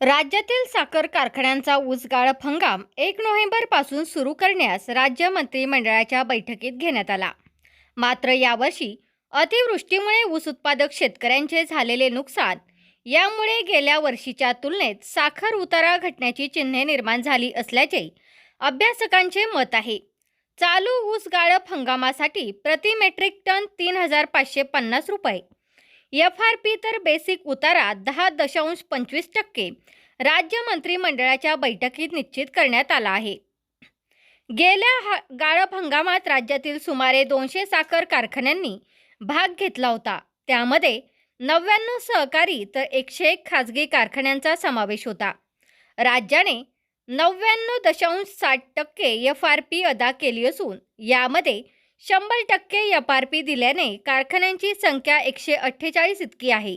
राज्यातील साखर कारखान्यांचा ऊसगाळ हंगाम एक नोव्हेंबरपासून सुरू करण्यास राज्य मंत्रिमंडळाच्या बैठकीत घेण्यात आला. मात्र यावर्षी अतिवृष्टीमुळे ऊस उत्पादक शेतकऱ्यांचे झालेले नुकसान यामुळे गेल्या वर्षीच्या तुलनेत साखर उतारा घटण्याची चिन्हे निर्माण झाली असल्याचे अभ्यासकांचे मत आहे. चालू ऊस गाळप हंगामासाठी प्रति मेट्रिक टन तीन हजार पाचशे पन्नास रुपये एफ आर पी तर बेसिक उतारा दहा दशांश पंचवीस टक्के. राज्य मंत्रिमंडळाच्या बैठकीत निश्चित करण्यात आला आहे. गेल्या हा गाळप हंगामात राज्यातील सुमारे दोनशे साखर कारखान्यांनी भाग घेतला होता. त्यामध्ये नव्याण्णव सहकारी तर एकशे एक खाजगी कारखान्यांचा समावेश होता. राज्याने नव्याण्णव दशांश साठ टक्के एफ आर पी अदा केली असून यामध्ये शंभर टक्के एफ आर पी दिल्याने कारखान्यांची संख्या एकशे अठ्ठेचाळीस इतकी आहे.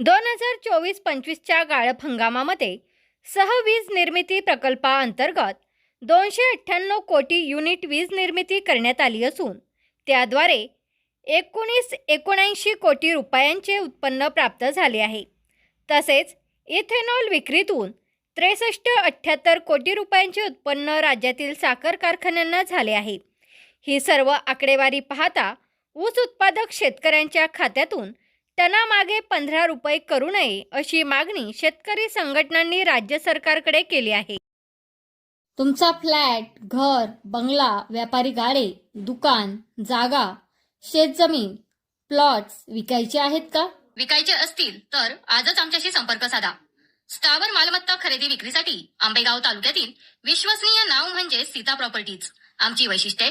दोन हजार चोवीस पंचवीसच्या गाळप हंगामामध्ये सहवीज निर्मिती प्रकल्पाअंतर्गत दोनशे अठ्ठ्याण्णव कोटी युनिट वीज निर्मिती करण्यात आली असून त्याद्वारे एकोणीस एकोणऐंशी कोटी रुपयांचे उत्पन्न प्राप्त झाले आहे. तसेच इथेनॉल विक्रीतून त्रेसष्ट अठ्ठ्याहत्तर कोटी रुपयांचे उत्पन्न राज्यातील साखर कारखान्यांना झाले आहे. ही सर्व आकडेवारी पाहता ऊस उत्पादक शेतकऱ्यांच्या खात्यातून टनामागे पंधरा रुपये करू नये अशी मागणी शेतकरी संघटनांनी राज्य सरकारकडे केली आहे. तुमचा फ्लॅट घर बंगला व्यापारी गाडे दुकान जागा शेतजमीन प्लॉट्स विकायचे आहेत का? विकायचे असतील तर आजच आमच्याशी संपर्क साधा. स्थावर मालमत्ता खरेदी विक्रीसाठी आंबेगाव तालुक्यातील विश्वसनीय नाव म्हणजे सीता प्रॉपर्टीज. आमची वैशिष्ट्ये